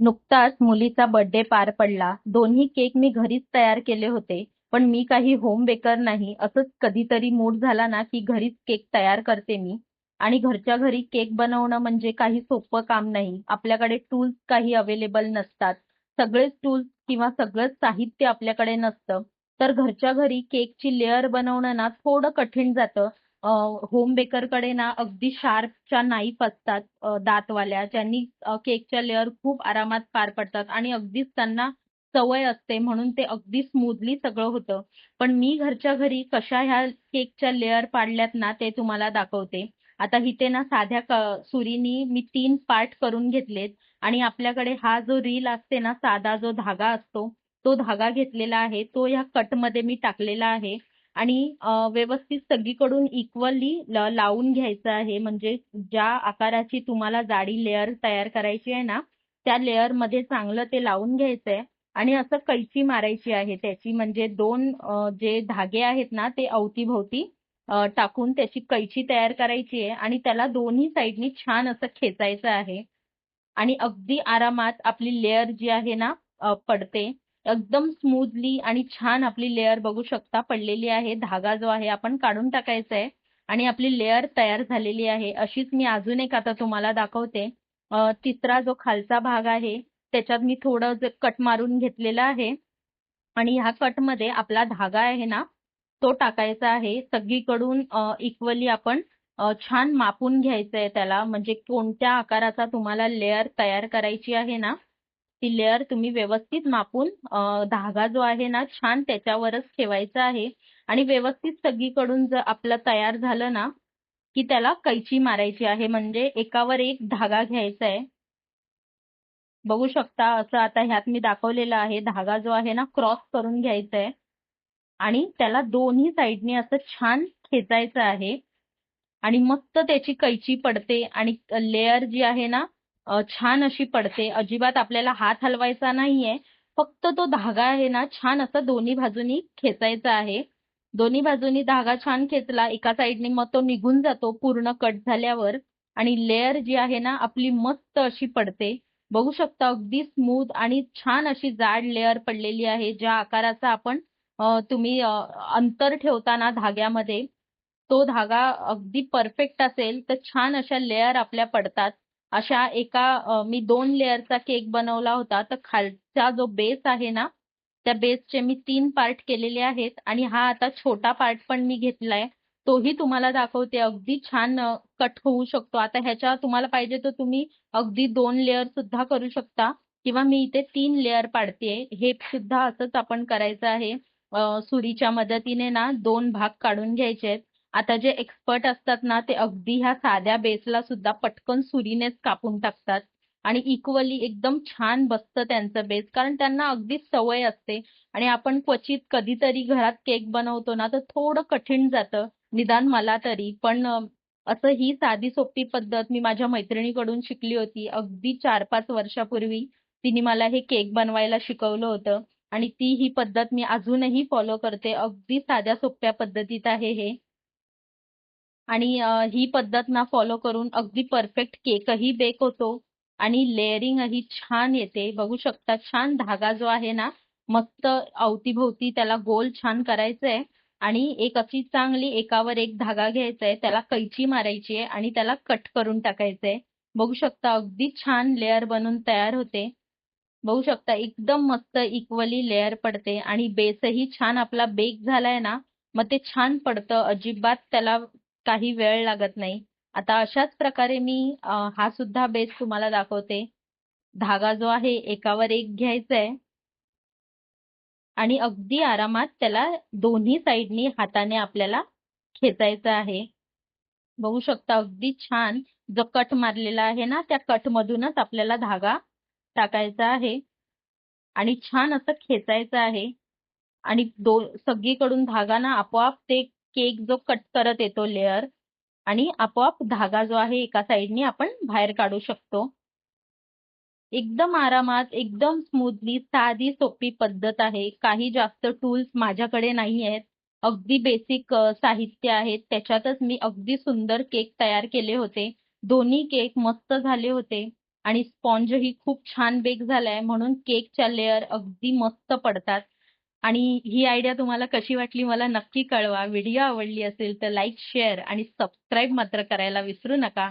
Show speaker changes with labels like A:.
A: नुकताच मुलीचा बर्थडे पार पडला. दोन्ही केक मी घरीच तयार केले होते. पण मी काही होम बेकर नाही. असंच कधीतरी मूड झाला ना की घरीच केक तयार करते मी. आणि घरच्या घरी केक बनवणं म्हणजे काही सोपं काम नाही. आपल्याकडे टूल्स काही अवेलेबल नसतात. सगळेच टूल्स किंवा सगळंच साहित्य आपल्याकडे नसतं. तर घरच्या घरी केकची लेअर बनवणं ना थोडं कठीण जातं. होम बेकरकडे ना अगदी शार्पच्या नाईफ असतात दातवाल्या. ज्यांनी केकच्या लेअर खूप आरामात पार पडतात आणि अगदीच त्यांना सवय असते म्हणून ते अगदी स्मूथली सगळं होतं. पण मी घरच्या घरी कशा ह्या केकच्या लेअर पाडल्यात ना ते तुम्हाला दाखवते. आता इथे ना साध्या सुरीनी मी तीन पार्ट करून घेतलेत आणि आपल्याकडे हा जो रील असते ना साधा जो धागा असतो तो धागा घेतलेला आहे. तो ह्या कटमध्ये मी टाकलेला आहे. आणि व्यवस्थित सगळीकडून इक्वली लावून घ्यायचं आहे. म्हणजे ज्या आकाराची तुम्हाला जाडी लेअर तयार करायची आहे ना त्या लेअरमध्ये चांगलं ते लावून घ्यायचंय. आणि असं कैची मारायची आहे त्याची. म्हणजे दोन जे धागे आहेत ना ते अवतीभोवती टाकून त्याची कैची तयार करायची आहे. आणि त्याला दोन्ही साईडनी छान असं खेचायचं आहे. आणि अगदी आरामात आपली लेअर जी आहे ना पडते. एकदम स्मूथली आणि छान आपली लेअर बघू शकता पडलेली आहे. धागा जो आहे आपण काढून टाकायचा आहे आणि आपली लेअर तयार झालेली आहे. अशीच मी अजून एक आता तुम्हाला दाखवते. तिसरा जो खालचा भाग आहे त्याच्यात मी थोडं कट मारून घेतलेला आहे. आणि ह्या कटमध्ये आपला धागा आहे ना तो टाकायचा आहे. सगळीकडून इक्वली आपण छान मापून घ्यायचं आहे त्याला. म्हणजे कोणत्या आकाराचा तुम्हाला लेअर तयार करायची आहे ना ती लेअर तुम्ही व्यवस्थित मापून धागा जो आहे ना छान त्याच्यावरच ठेवायचा आहे. आणि व्यवस्थित सगळीकडून जर आपलं तयार झालं ना की त्याला कैची मारायची आहे. म्हणजे एकावर एक धागा घ्यायचा आहे. बघू शकता असं आता ह्यात मी दाखवलेलं आहे. धागा जो आहे ना क्रॉस करून घ्यायचा आहे. आणि त्याला दोन्ही साईडने असं छान खेचायचं आहे. आणि मस्त त्याची कैची पडते. आणि लेअर जी आहे ना छान अशी पडते. अजिबात आपल्याला हात हलवायचा नाहीये. फक्त तो धागा आहे ना छान असा दोन्ही बाजूनी खेचायचा आहे. दोन्ही बाजूनी धागा छान खेचला एका साईडने मग तो निघून जातो पूर्ण कट झाल्यावर आणि लेअर जी आहे ना आपली मस्त अशी पडते. बघू शकता अगदी स्मूथ आणि छान अशी जाड लेअर पडलेली आहे ज्या आकाराचा आपण तुम्ही अंतर ठेवताना धाग्यामध्ये तो धागा अगदी परफेक्ट असेल तर छान अशा लेअर आपल्या पडतात. अशा एका मी दोन लेअरचा केक बनवला होता. तर खालचा जो बेस आहे ना त्या बेसचे मी तीन पार्ट केलेले आहेत आणि हा आता छोटा पार्ट पण मी घेतलाय. तोही तुम्हाला दाखवते. अगदी छान कट होऊ शकतो. आता ह्याच्या तुम्हाला पाहिजे तर तुम्ही अगदी दोन लेअर सुद्धा करू शकता. किंवा मी इथे तीन लेअर पाडते. हे सुद्धा असंच आपण करायचं आहे. सुरीच्या मदतीने ना दोन भाग काढून घ्यायचे आहेत. आता जे एक्सपर्ट असतात ना ते अगदी ह्या साध्या बेसला सुद्धा पटकन सुरीनेच कापून टाकतात. आणि इक्वली एकदम छान बसतं त्यांचं बेस कारण त्यांना अगदी सवय असते. आणि आपण क्वचित कधीतरी घरात केक बनवतो ना तर थोडं कठीण जातं. निदान मला तरी. पण असं ही साधी सोपी पद्धत मी माझ्या मैत्रिणीकडून शिकली होती. अगदी चार पाच वर्षापूर्वी तिने मला हे केक बनवायला शिकवलं होतं. आणि ती ही पद्धत मी अजूनही फॉलो करते. अगदी साध्या सोप्या पद्धतीत आहे हे. आणि ही पद्धत ना फॉलो करून अगदी परफेक्ट केकही बेक होतो आणि लेअरिंगही छान येते. बघू शकता छान धागा जो आहे ना मस्त अवतीभोवती त्याला गोल छान करायचंय आणि एक अशी चांगली एकावर एक धागा घ्यायचा आहे त्याला कैची मारायची आहे आणि त्याला कट करून टाकायचंय. बघू शकता अगदी छान लेअर बनून तयार होते. बघू शकता एकदम मस्त इक्वली लेअर पडते आणि बेसही छान आपला बेक झालाय ना मग ते छान पडतं. अजिबात त्याला काही वेळ लागत नाही. आता अशाच प्रकारे मी हा सुद्धा बेस तुम्हाला दाखवते. धागा जो आहे एकावर एक घ्यायचा आहे आणि अगदी आरामात त्याला दोन्ही साईडनी हाताने आपल्याला खेचायचं आहे. बघू शकता अगदी छान जो कट मारलेला आहे ना त्या कट मधूनच आपल्याला धागा टाकायचा आहे. आणि छान असं खेचायचं आहे. आणि दो सगळीकडून धागा ना आपोआप ते केक जो कट करत येतो लेअर आणि आपोआप धागा जो आहे एका साईडनी आपण बाहेर काढू शकतो. एकदम आरामात एकदम स्मूथली साधी सोपी पद्धत आहे. काही जास्त टूल्स माझ्याकडे नाही आहेत. अगदी बेसिक साहित्य आहेत. त्याच्यातच मी अगदी सुंदर केक तयार केले होते. दोन्ही केक मस्त झाले होते आणि स्पॉन्जही खूप छान बेक झालाय म्हणून केकच्या लेअर अगदी मस्त पडतात. आणि ही आयडिया तुम्हाला कशी वाटली मला नक्की कळवा. व्हिडिओ आवडली असेल तर लाईक शेअर आणि सबस्क्राईब मात्र करायला विसरू नका.